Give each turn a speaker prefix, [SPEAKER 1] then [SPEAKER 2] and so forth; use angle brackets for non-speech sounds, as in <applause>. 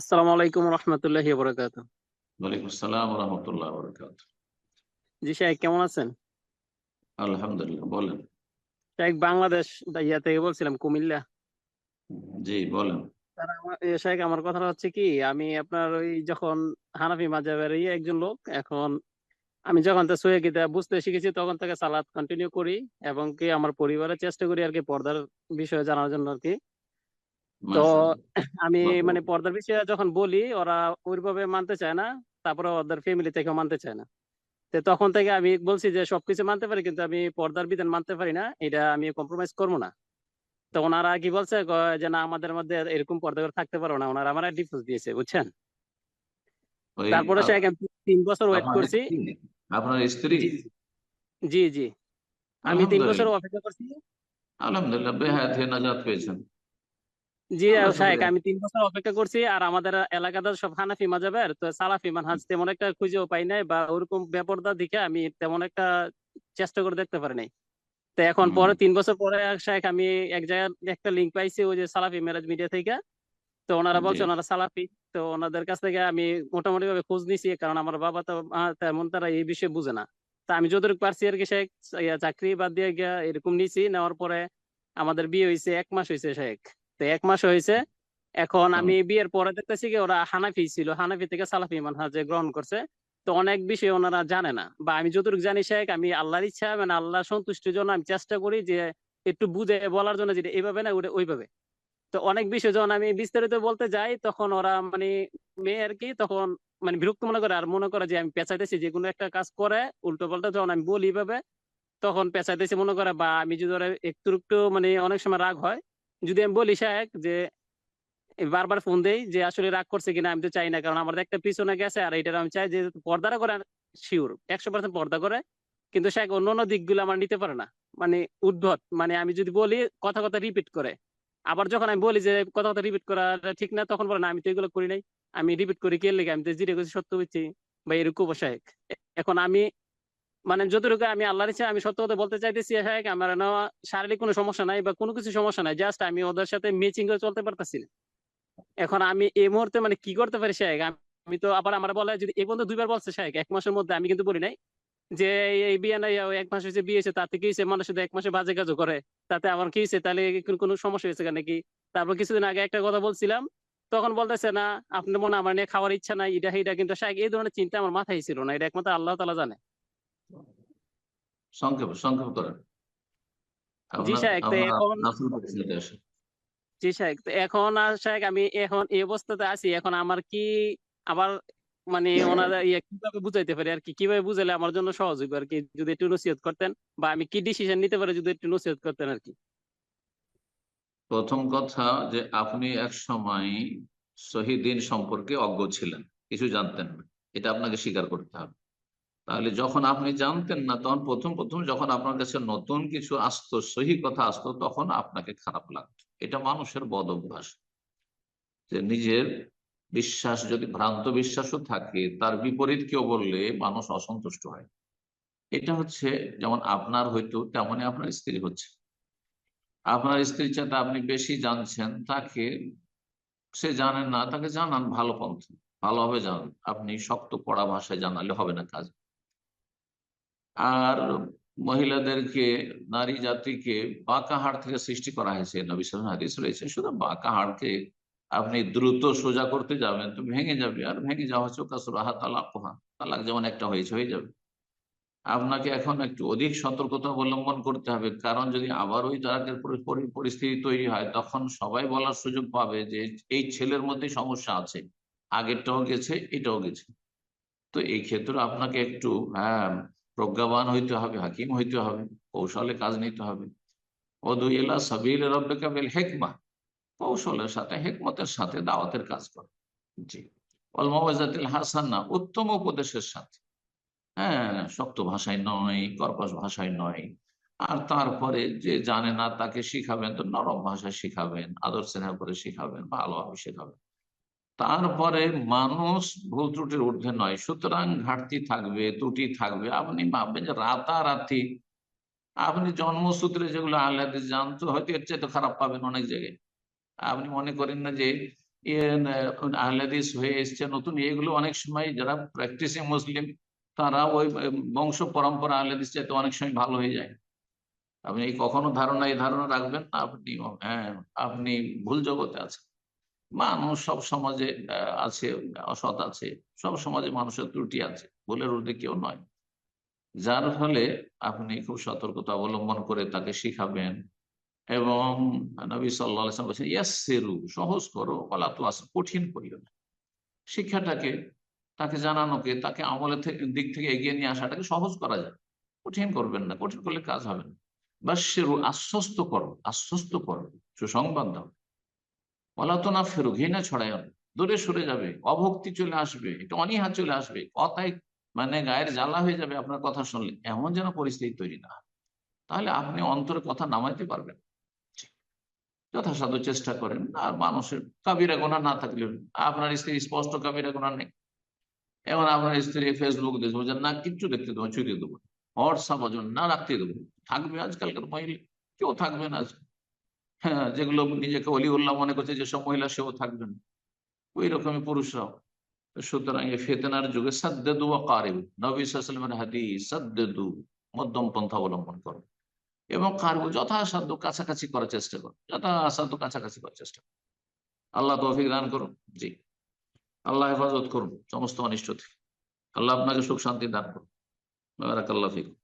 [SPEAKER 1] আসসালামু আলাইকুম রহমতুল্লাহি বরকাত
[SPEAKER 2] ওয়ালাইকুম আসসালাম রহমতুল্লাহ বরকাত
[SPEAKER 1] জি কেমন আছেন?
[SPEAKER 2] আলহামদুলিল্লাহ বলেন।
[SPEAKER 1] বাংলাদেশ ইয়া থেকে বলছিলাম কুমিল্লা।
[SPEAKER 2] জি বলেন।
[SPEAKER 1] আমার এ, শাহেক আমার কথা হচ্ছে কি আমি আপনার ওই যখন হানাফি মাযহাবের ইয়ে একজন লোক এখন আমি যখন তো সহিহ বুঝতে শিখেছি তখন থেকে সালাত কন্টিনিউ করি এবং কি আমার পরিবারের চেষ্টা করি আর কি পর্দার বিষয়ে জানার জন্য আর কি। তো <laughs> আমি মানে পর্দার বিষয়ে যখন বলি ওরা ওইভাবে মানতে চায় না তারপরে ওদের ফ্যামিলি থেকেও মানতে চায় না। তো তখন থেকে আমি বলছি যে সবকিছু মানতে পারি কিন্তু আমি পর্দার বিধান মানতে পারি না এটা আমি কম্প্রোমাইজ করব না। তো ওনারা কি বলছে যে না আমাদের মধ্যে এরকম পর্দা করে থাকতে পারো না ওনারা আমার ডিভোর্স দিয়েছে বুঝছেন? তারপরে সে তিন বছর ওয়েট করছি।
[SPEAKER 2] আপনার স্ত্রী?
[SPEAKER 1] জি জি আমি তিন বছর অপেক্ষা করছি।
[SPEAKER 2] আলহামদুলিল্লাহ বেহায়াত হয়ে নাজাত পেয়েছেন।
[SPEAKER 1] জি শাহেক আমি তিন বছর অপেক্ষা করছি আর আমাদের এলাকাতে সব হানাফি মাযহাবের তো সালাফি মানহাজ তেমন একটা খুঁজেও পাই নাই বা ওরকম বেপরদা দিকে আমি তেমন একটা চেষ্টা করে দেখতে পারি নাই। তো এখন পরে তিন বছর পরে শাহেক আমি এক জায়গায় একটা লিঙ্ক পাইছি ওই যে সালাফি মেরাজ মিডিয়া থেকে। তো ওনারা বলছে ওনারা সালাফি তো ওনাদের কাছ থেকে আমি মোটামুটি ভাবে খোঁজ নিছি কারণ আমার বাবা তো তেমন তারা এই বিষয়ে বুঝে না। তা আমি যতটুকু পারছি আর কি শেখ চাকরি বাদ দিয়ে গিয়া এরকম নিছি নেওয়ার পরে আমাদের বিয়ে হয়েছে এক মাস হয়েছে শেখ তো এক মাস হয়েছে। এখন আমি বিয়ের পরে দেখতেছি কি ওরা হানাফি ছিল হানাফি থেকে সালাফি মানহাজে গ্রহণ করছে। তো অনেক বিষয় ওনারা জানে না। বা আমি যতটুকু জানি শেখ আমি আল্লাহর ইচ্ছা মানে আল্লাহ সন্তুষ্টির জন্য আমি চেষ্টা করি যে একটু বুঝে বলার জন্য যেটা এইভাবে না ওটা ওইভাবে। তো অনেক বিষয় যখন আমি বিস্তারিত বলতে যাই তখন ওরা মানে মেয়ে আর কি তখন মানে বিরক্ত মনে করে আর মনে করে যে আমি পেঁচাইতেছি যে কোনো একটা কাজ করে উল্টো পাল্টা যখন আমি বলি এইভাবে তখন পেঁচাইতেছি মনে করে বা আমি যদি ওরা একটু একটু মানে অনেক সময় রাগ হয় যদি আমি বলি সাহেব যে বারবার ফোন দেই যে, আসলে রাগ করছে কিনা আমি তো চাই না, কারণ আমার একটা পিছনে গেছে আর এটার আমি চাই যে পর্দাটা করে শিওর একশো পার্সেন্ট পর্দা করে, কিন্তু সাহেব অন্য অন্য দিকগুলো আমার নিতে পারে না। মানে উদ্ভট মানে আমি যদি বলি কথা কথা রিপিট করে, আবার যখন আমি বলি যে, কথা কথা রিপিট করা ঠিক না, তখন বলে না, আমি তো এগুলো করি নাই। আমি রিপিট করি কে লেগে? আমি তো জিরে করছি সত্য বুঝছি বা এরকম সাহেব এখন আমি মানে যতটুকু আমি আল্লাহর ইচ্ছা, আমি সত্য কথা বলতে চাইতেছি সাহেব আমার না শারীরিক কোনো সমস্যা নাই বা কোনো কিছু সমস্যা নাই জাস্ট আমি ওদের সাথে ম্যাচিং করে চলতে পারতেছি না। এখন আমি এই মুহূর্তে মানে কি করতে পারি সাহেব আমি তো আবার আমার বলে যদি এই পর্যন্ত দুইবার বলছে সাহেব এক মাসের মধ্যে আমি কিন্তু বলি নাই যে এই- বিয়ে নাই এক মাস হয়েছে বিয়ে হয়েছে, তাতে কি হয়েছে? মানুষ শুধু এক মাসে বাজে কাজও করে, তাতে আমার কি হয়েছে? তাহলে কোনো সমস্যা হয়েছে নাকি? তারপর কিছুদিন আগে একটা কথা বলছিলাম, তখন বলতেছে না, আপনার মনে আমার নিয়ে খাওয়ার ইচ্ছা নাই, এটা এটা, কিন্তু সাহেব এই ধরনের চিন্তা আমার মাথায় ছিল না, এটা একমাত্র আল্লাহ তালা জানে।
[SPEAKER 2] সংক্ষেপ সংক্ষেপ করেন।
[SPEAKER 1] জি এখন জি এখন আর আমি এখন এই অবস্থাতে আছি। এখন আমার কি আবার মানে ওনারা ইয়ে কীভাবে বুঝাইতে পারি আর কি? কীভাবে বুঝালে আমার জন্য সহজ হইবে আর কি? যদি একটু নসিহত করতেন বা আমি কি ডিসিশন নিতে পারি যদি একটু নসিহত করতেন আর কি?
[SPEAKER 2] প্রথম কথা যে আপনি এক সময় শহীদ দিন সম্পর্কে অজ্ঞ ছিলেন কিছু জানতেন না। এটা আপনাকে স্বীকার করতে হবে। তাহলে যখন আপনি জানতেন না, তখন প্রথম প্রথম যখন আপনার কাছে নতুন কিছু আসতো, সহি কথা আসতো, তখন আপনাকে খারাপ লাগতো। এটা মানুষের বদ অভ্যাস। যে নিজের বিশ্বাস, যদি ভ্রান্ত বিশ্বাসও থাকে, তার বিপরীত কেউ বললে মানুষ অসন্তুষ্ট হয়। এটা হচ্ছে যেমন আপনার হয়তো তেমনই আপনার স্ত্রী হচ্ছে। আপনার স্ত্রীর চাইতে আপনি বেশি জানছেন, তাকে সে জানেন না, তাকে জানান ভালো পন্থ। ভালোভাবে জানান। আপনি শক্ত পড়া ভাষায় জানালে হবে না কাজ। আর মহিলাদেরকে, নারী জাতিকে বাঁকা হাড় থেকে সৃষ্টি করা হয়েছে। নবী হাদিস রয়েছে, শুধু বাঁকা হাড়কে আপনি দ্রুত সোজা করতে যাবেন তো ভেঙে যাবে, আর ভেঙে যাওয়া হচ্ছে কাসুরাহা তালাক তালাক যেমন একটা হয়েছে হয়ে যাবে। আপনাকে এখন একটু অধিক সতর্কতা অবলম্বন করতে হবে, কারণ যদি আবার ওই তালাকের পরি- পরি- পরিস্থিতি তৈরি হয়, তখন সবাই বলার সুযোগ পাবে যে এই ছেলের মধ্যে সমস্যা আছে, আগেরটাও গেছে, এটাও গেছে। তো এই ক্ষেত্রে আপনাকে একটু হ্যাঁ প্রজ্ঞাবান হইতে হবে, হাকিম হইতে হবে, কৌশলে কাজ নিতে হবে। হেকমা, কৌশলের সাথে, হেকমতের সাথে দাওয়াতের কাজ করে। জি। অল মাওয়াজাতিল হাসানা, উত্তম উপদেশের সাথে। হ্যাঁ শক্ত ভাষায় নয়, কর্কশ ভাষায় নয়। আর তারপরে যে জানে না তাকে শিখাবেন, তো নরম ভাষায় শিখাবেন আদর করে শিখাবেন, ভালোভাবে শেখাবেন। তারপরে মানুষ ভুল ত্রুটির ঊর্ধ্বে নয়। সুতরাং ঘাটতি থাকবে, ত্রুটি থাকবে। আপনি ভাববেন যে রাতারাতি। আপনি জন্মসূত্রে যেগুলো আল্লাহ জানতো, হয়তো এর চাইতে খারাপ পাবেন অনেক জায়গায়। আপনি মনে করেন না যে আহলাদিস হয়ে এসছে, নতুন এগুলো অনেক সময় যারা প্র্যাকটিসিং মুসলিম, তারা ওই বংশ পরম্পরা আহলাদিস চাইতে অনেক সময় ভালো হয়ে যায়। আপনি কখনো ধারণা, এই ধারণা রাখবেন না? আপনি হ্যাঁ আপনি ভুল জগতে আছেন। মানুষ সব সমাজে আছে, অসৎ আছে, সব সমাজে মানুষের ত্রুটি আছে ভুলের ঊর্ধ্বে কেউ নয়। যার ফলে আপনি খুব সতর্কতা অবলম্বন করে তাকে শিখাবেন এবং নবী সাল্লাহ বলছেন, ইয়াসসিরু সহজ করো বলা তো আছে কঠিন করিও না। শিক্ষাটাকে, তাকে জানানোকে, তাকে আমলের থেকে দিক থেকে এগিয়ে নিয়ে আসাটাকে সহজ করা যায়। কঠিন করবেন না, কঠিন করলে কাজ হবে না। বা সেরু আশ্বস্ত করো আশ্বস্ত করো, সুসংবাদ দাও। বলা তো না ফেরু, ঘৃণা ছড়ায়। দূরে সরে যাবে, অভক্তি চলে আসবে, একটু অনীহা চলে আসবে কথাই মানে গায়ের জ্বালা হয়ে যাবে আপনার কথা শুনলে, এমন যেন পরিস্থিতি তৈরি না তাহলে আপনি অন্তরে কথা নামাইতে পারবেন যথাসাধ্য চেষ্টা করেন, আর মানুষের কাবিরা গোনা না থাকলে আপনার স্ত্রী স্পষ্ট কাবিরা গোনা নেই। এখন আপনার স্ত্রী ফেসবুক দেখব যে না, কিচ্ছু দেখতে দেবো ছুটিয়ে দেবো হোয়াটসঅ্যাপ না রাখতে দেবো থাকবে আজকালকার মহিলা, কেউ থাকবে না। হ্যাঁ যেগুলো নিজেকে অলি উল্লাহ মনে করছে যেসব মহিলা সেও থাকবে না। ওই রকমই পুরুষরাও সুতরাং এই ফেতনার যুগে সাদ্দেদু কারিব। নবী হাদি সাদ্দেদু, মধ্যম পন্থা অবলম্বন করো। এবং কারবো যথাসাধ্য কাছাকাছি করার চেষ্টা করো। যথাসাধ্য কাছাকাছি করার চেষ্টা করো। আল্লাহ তৌফিক দান করুন। জি। আল্লাহ হেফাজত করুন, সমস্ত অনিষ্ট থেকে। আল্লাহ আপনাকে সুখ শান্তি দান করুন। বারাকাল্লাহ ফিক